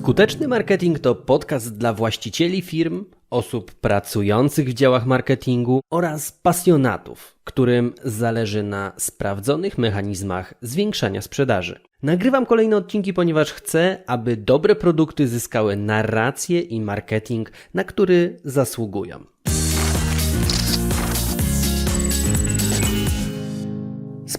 Skuteczny marketing to podcast dla właścicieli firm, osób pracujących w działach marketingu oraz pasjonatów, którym zależy na sprawdzonych mechanizmach zwiększania sprzedaży. Nagrywam kolejne odcinki, ponieważ chcę, aby dobre produkty zyskały narrację i marketing, na który zasługują.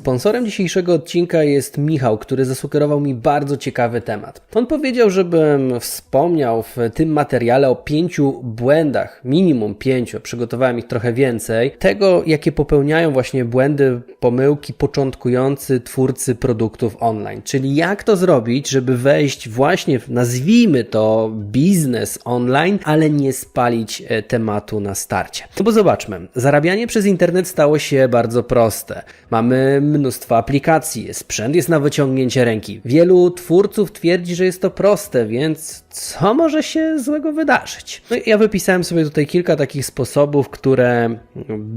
Sponsorem dzisiejszego odcinka jest Michał, który zasugerował mi bardzo ciekawy temat. On powiedział, żebym wspomniał w tym materiale o pięciu błędach, minimum pięciu, przygotowałem ich trochę więcej, tego jakie popełniają właśnie błędy, pomyłki początkujący twórcy produktów online. Czyli jak to zrobić, żeby wejść właśnie w, nazwijmy to, biznes online, ale nie spalić e, tematu na starcie. No bo zobaczmy, zarabianie przez internet stało się bardzo proste. Mamy mnóstwo aplikacji, sprzęt jest na wyciągnięcie ręki. Wielu twórców twierdzi, że jest to proste, więc co może się złego wydarzyć? No ja wypisałem sobie tutaj kilka takich sposobów, które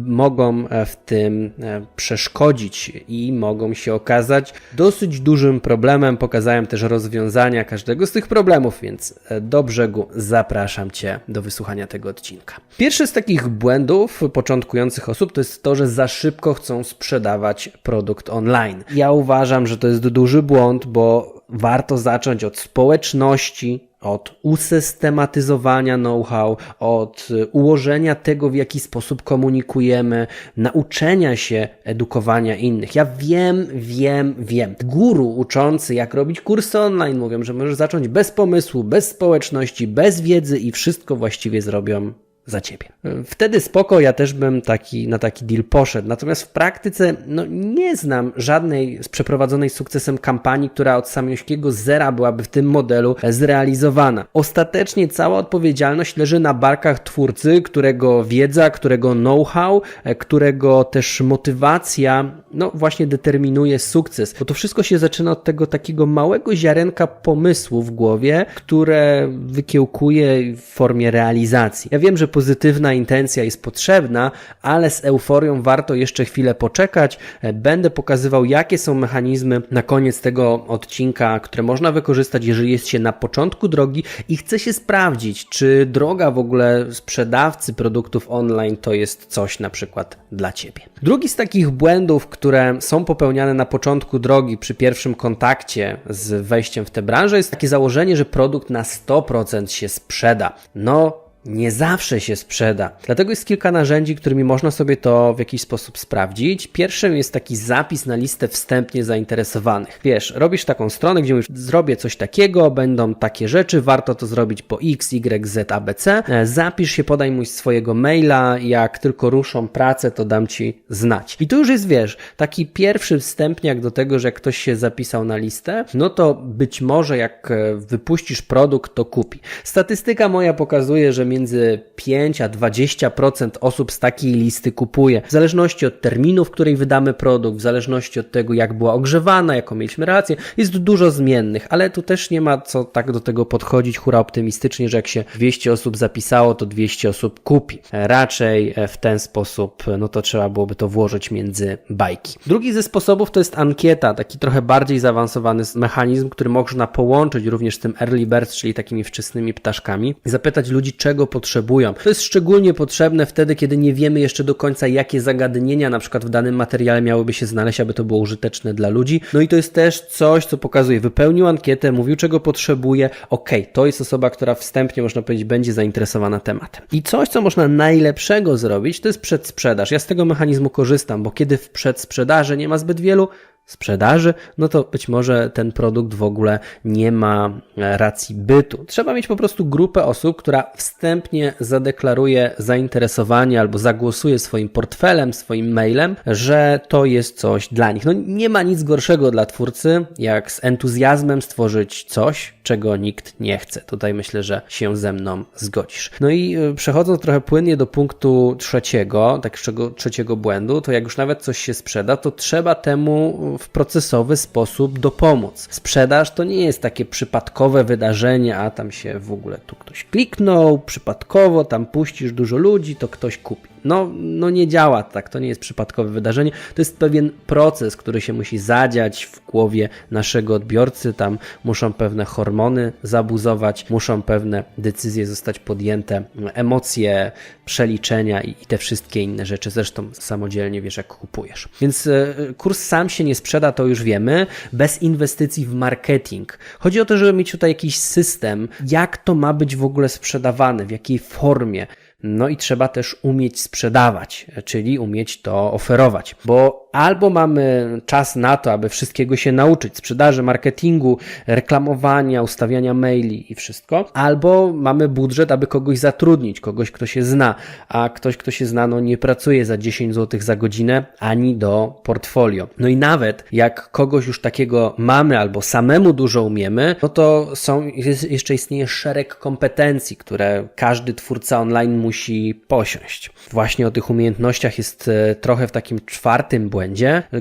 mogą e, w tym e, przeszkodzić i mogą się okazać dosyć dużym problemem. Pokazałem też rozwiązania każdego z tych problemów, więc e, do brzegu zapraszam Cię do wysłuchania tego odcinka. Pierwszy z takich błędów początkujących osób to jest to, że za szybko chcą sprzedawać produkt online. Ja uważam, że to jest duży błąd, bo warto zacząć od społeczności, od usystematyzowania know-how, od ułożenia tego, w jaki sposób komunikujemy, nauczenia się edukowania innych. Ja wiem, wiem, wiem. Guru uczący, jak robić kursy online, mówią, że możesz zacząć bez pomysłu, bez społeczności, bez wiedzy i wszystko właściwie zrobią za ciebie. Wtedy spoko, ja też bym taki, na taki deal poszedł. Natomiast w praktyce no, nie znam żadnej z przeprowadzonej sukcesem kampanii, która od samego zera byłaby w tym modelu zrealizowana. Ostatecznie cała odpowiedzialność leży na barkach twórcy, którego wiedza, którego know-how, którego też motywacja, no właśnie determinuje sukces. Bo to wszystko się zaczyna od tego takiego małego ziarenka pomysłu w głowie, które wykiełkuje w formie realizacji. Ja wiem, że pozytywna intencja jest potrzebna, ale z euforią warto jeszcze chwilę poczekać. Będę pokazywał, jakie są mechanizmy na koniec tego odcinka, które można wykorzystać, jeżeli jest się na początku drogi i chce się sprawdzić, czy droga w ogóle sprzedawcy produktów online to jest coś na przykład dla Ciebie. Drugi z takich błędów, które są popełniane na początku drogi przy pierwszym kontakcie z wejściem w tę branżę, jest takie założenie, że produkt na 100% się sprzeda. No, nie zawsze się sprzeda. Dlatego jest kilka narzędzi, którymi można sobie to w jakiś sposób sprawdzić. Pierwszym jest taki zapis na listę wstępnie zainteresowanych. Wiesz, robisz taką stronę, gdzie mówisz, zrobię coś takiego, będą takie rzeczy, warto to zrobić po X, Y, Z, A, B, C. E, zapisz się, podaj mu swojego maila, jak tylko ruszą pracę, to dam ci znać. I tu już jest, wiesz, taki pierwszy wstępniak do tego, że jak ktoś się zapisał na listę, no to być może jak e, wypuścisz produkt, to kupi. Statystyka moja pokazuje, że między 5 a 20% osób z takiej listy kupuje. W zależności od terminu, w której wydamy produkt, w zależności od tego, jak była ogrzewana, jaką mieliśmy relację, jest dużo zmiennych, ale tu też nie ma co tak do tego podchodzić hura optymistycznie, że jak się 200 osób zapisało, to 200 osób kupi. Raczej e, w ten sposób, no to trzeba byłoby to włożyć między bajki. Drugi ze sposobów to jest ankieta, taki trochę bardziej zaawansowany mechanizm, który można połączyć również z tym early birds, czyli takimi wczesnymi ptaszkami, zapytać ludzi, czego czego potrzebują. To jest szczególnie potrzebne wtedy, kiedy nie wiemy jeszcze do końca, jakie zagadnienia na przykład w danym materiale miałyby się znaleźć, aby to było użyteczne dla ludzi. No i to jest też coś, co pokazuje, wypełnił ankietę, mówił czego potrzebuje, ok, to jest osoba, która wstępnie, można powiedzieć, będzie zainteresowana tematem. I coś, co można najlepszego zrobić, to jest przedsprzedaż. Ja z tego mechanizmu korzystam, bo kiedy w przedsprzedaży nie ma zbyt wielu sprzedaży, no to być może ten produkt w ogóle nie ma e, racji bytu. Trzeba mieć po prostu grupę osób, która wstępnie zadeklaruje zainteresowanie albo zagłosuje swoim portfelem, swoim mailem, że to jest coś dla nich. No nie ma nic gorszego dla twórcy, jak z entuzjazmem stworzyć coś, czego nikt nie chce. Tutaj myślę, że się ze mną zgodzisz. No i e, przechodząc trochę płynnie do punktu trzeciego, takiego trzeciego błędu, to jak już nawet coś się sprzeda, to trzeba temu w procesowy sposób dopomóc. Sprzedaż to nie jest takie przypadkowe wydarzenie, a tam się w ogóle tu ktoś kliknął, przypadkowo tam puścisz dużo ludzi, to ktoś kupi. No, no nie działa tak, to nie jest przypadkowe wydarzenie, to jest pewien proces, który się musi zadziać w głowie naszego odbiorcy, tam muszą pewne hormony zabuzować, muszą pewne decyzje zostać podjęte, emocje, przeliczenia i, i te wszystkie inne rzeczy, zresztą samodzielnie wiesz jak kupujesz. Więc e, kurs sam się nie sprzeda, to już wiemy, bez inwestycji w marketing. Chodzi o to, żeby mieć tutaj jakiś system, jak to ma być w ogóle sprzedawane, w jakiej formie. No i trzeba też umieć sprzedawać, czyli umieć to oferować, bo albo mamy czas na to, aby wszystkiego się nauczyć, sprzedaży, marketingu, reklamowania, ustawiania maili i wszystko, albo mamy budżet, aby kogoś zatrudnić, kogoś, kto się zna, a ktoś, kto się zna, no nie pracuje za 10 zł za godzinę ani do portfolio. No i nawet jak kogoś już takiego mamy albo samemu dużo umiemy, no to są, jest, jeszcze istnieje szereg kompetencji, które każdy twórca online musi posiąść. Właśnie o tych umiejętnościach jest e, trochę w takim czwartym błędzie,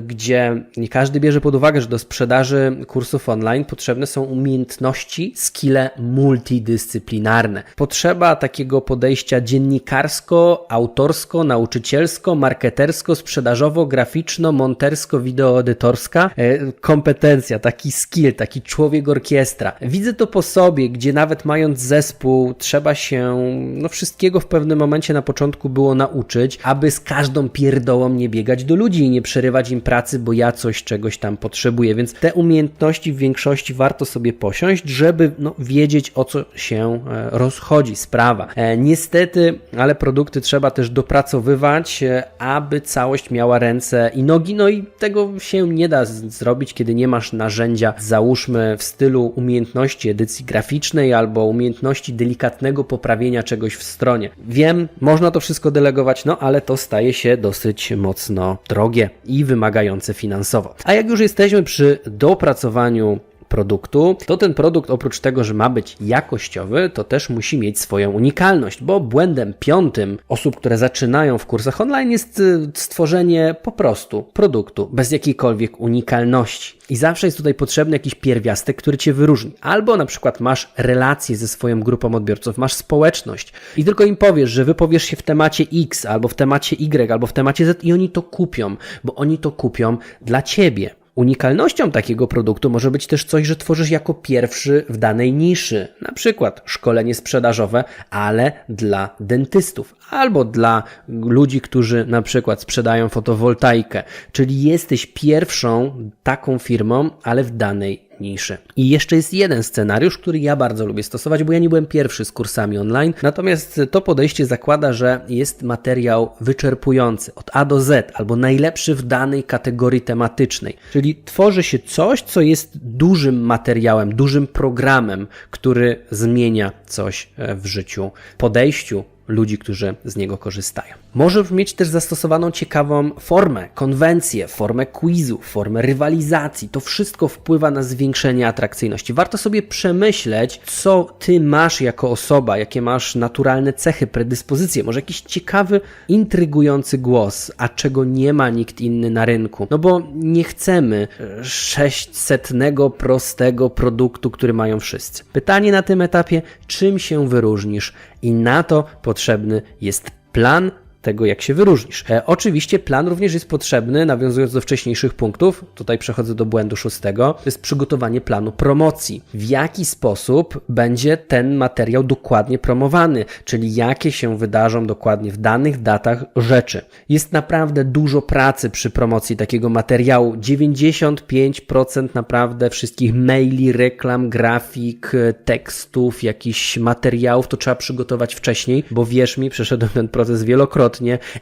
gdzie nie każdy bierze pod uwagę, że do sprzedaży kursów online potrzebne są umiejętności, skille multidyscyplinarne. Potrzeba takiego podejścia dziennikarsko, autorsko, nauczycielsko, marketersko, sprzedażowo, graficzno, montersko, wideoedytorska e, kompetencja, taki skill, taki człowiek orkiestra. Widzę to po sobie, gdzie nawet mając zespół, trzeba się no, wszystkiego w pewnym momencie na początku było nauczyć, aby z każdą pierdołą nie biegać do ludzi i nie przerywać im pracy, bo ja coś czegoś tam potrzebuję. Więc te umiejętności w większości warto sobie posiąść, żeby no, wiedzieć o co się e, rozchodzi sprawa. E, niestety, ale produkty trzeba też dopracowywać, e, aby całość miała ręce i nogi, no i tego się nie da zrobić, kiedy nie masz narzędzia, załóżmy w stylu umiejętności edycji graficznej albo umiejętności delikatnego poprawienia czegoś w stronie. Wiem, można to wszystko delegować, no ale to staje się dosyć mocno drogie i wymagające finansowo. A jak już jesteśmy przy dopracowaniu produktu, to ten produkt oprócz tego, że ma być jakościowy, to też musi mieć swoją unikalność, bo błędem piątym osób, które zaczynają w kursach online jest y, stworzenie po prostu produktu bez jakiejkolwiek unikalności. I zawsze jest tutaj potrzebny jakiś pierwiastek, który cię wyróżni. Albo na przykład masz relacje ze swoją grupą odbiorców, masz społeczność i tylko im powiesz, że wypowiesz się w temacie X, albo w temacie Y, albo w temacie Z i oni to kupią, bo oni to kupią dla ciebie. Unikalnością takiego produktu może być też coś, że tworzysz jako pierwszy w danej niszy, na przykład szkolenie sprzedażowe, ale dla dentystów albo dla ludzi, którzy na przykład sprzedają fotowoltaikę, czyli jesteś pierwszą taką firmą, ale w danej niszy. I jeszcze jest jeden scenariusz, który ja bardzo lubię stosować, bo ja nie byłem pierwszy z kursami online. Natomiast to podejście zakłada, że jest materiał wyczerpujący od A do Z albo najlepszy w danej kategorii tematycznej. Czyli tworzy się coś, co jest dużym materiałem, dużym programem, który zmienia coś e, w życiu, podejściu, ludzi, którzy z niego korzystają. Może mieć też zastosowaną ciekawą formę, konwencję, formę quizu, formę rywalizacji. To wszystko wpływa na zwiększenie atrakcyjności. Warto sobie przemyśleć, co ty masz jako osoba, jakie masz naturalne cechy, predyspozycje, może jakiś ciekawy, intrygujący głos, a czego nie ma nikt inny na rynku. No bo nie chcemy 600 prostego produktu, który mają wszyscy. Pytanie na tym etapie, czym się wyróżnisz? I na to potrzebny jest plan tego, jak się wyróżnisz. E, oczywiście plan również jest potrzebny, nawiązując do wcześniejszych punktów, tutaj przechodzę do błędu szóstego, to jest przygotowanie planu promocji. W jaki sposób będzie ten materiał dokładnie promowany, czyli jakie się wydarzą dokładnie w danych datach rzeczy. Jest naprawdę dużo pracy przy promocji takiego materiału. 95% naprawdę wszystkich maili, reklam, grafik, tekstów, jakichś materiałów to trzeba przygotować wcześniej, bo wierz mi, przeszedłem ten proces wielokrotnie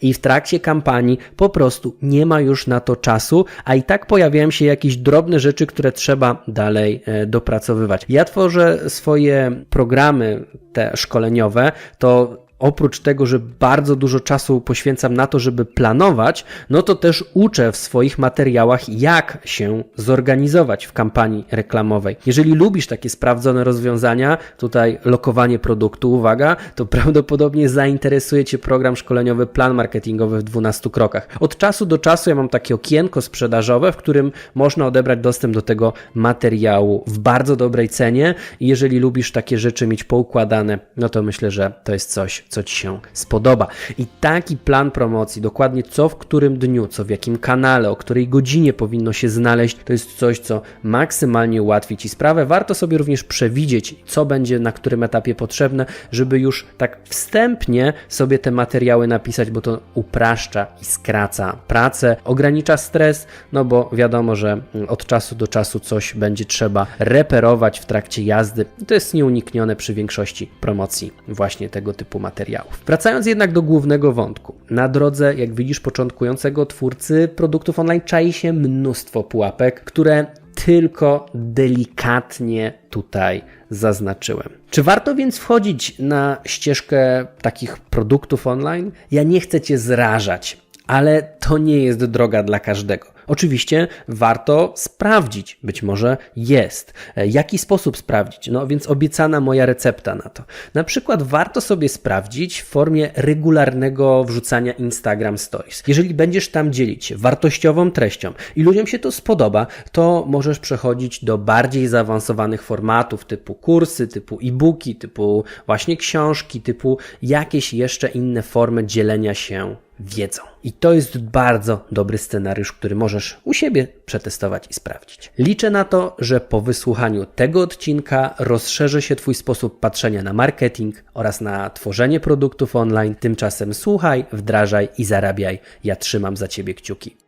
i w trakcie kampanii po prostu nie ma już na to czasu, a i tak pojawiają się jakieś drobne rzeczy, które trzeba dalej e, dopracowywać. Ja tworzę swoje programy te szkoleniowe, to oprócz tego, że bardzo dużo czasu poświęcam na to, żeby planować, no to też uczę w swoich materiałach, jak się zorganizować w kampanii reklamowej. Jeżeli lubisz takie sprawdzone rozwiązania, tutaj lokowanie produktu, uwaga, to prawdopodobnie zainteresuje Cię program szkoleniowy Plan Marketingowy w 12 krokach. Od czasu do czasu ja mam takie okienko sprzedażowe, w którym można odebrać dostęp do tego materiału w bardzo dobrej cenie jeżeli lubisz takie rzeczy mieć poukładane, no to myślę, że to jest coś, co Ci się spodoba. I taki plan promocji, dokładnie co w którym dniu, co w jakim kanale, o której godzinie powinno się znaleźć, to jest coś, co maksymalnie ułatwi Ci sprawę. Warto sobie również przewidzieć, co będzie na którym etapie potrzebne, żeby już tak wstępnie sobie te materiały napisać, bo to upraszcza i skraca pracę, ogranicza stres, no bo wiadomo, że od czasu do czasu coś będzie trzeba reperować w trakcie jazdy. I to jest nieuniknione przy większości promocji właśnie tego typu materiałów. Wracając jednak do głównego wątku. Na drodze, jak widzisz, początkującego twórcy produktów online czai się mnóstwo pułapek, które tylko delikatnie tutaj zaznaczyłem. Czy warto więc wchodzić na ścieżkę takich produktów online? Ja nie chcę Cię zrażać, ale to nie jest droga dla każdego. Oczywiście warto sprawdzić, być może jest. E, Jaki sposób sprawdzić? No więc obiecana moja recepta na to. Na przykład warto sobie sprawdzić w formie regularnego wrzucania Instagram Stories. Jeżeli będziesz tam dzielić się wartościową treścią i ludziom się to spodoba, to możesz przechodzić do bardziej zaawansowanych formatów typu kursy, typu e-booki, typu właśnie książki, typu jakieś jeszcze inne formy dzielenia się wiedzą. I to jest bardzo dobry scenariusz, który możesz u siebie przetestować i sprawdzić. Liczę na to, że po wysłuchaniu tego odcinka rozszerzy się Twój sposób patrzenia na marketing oraz na tworzenie produktów online. Tymczasem słuchaj, wdrażaj i zarabiaj. Ja trzymam za Ciebie kciuki.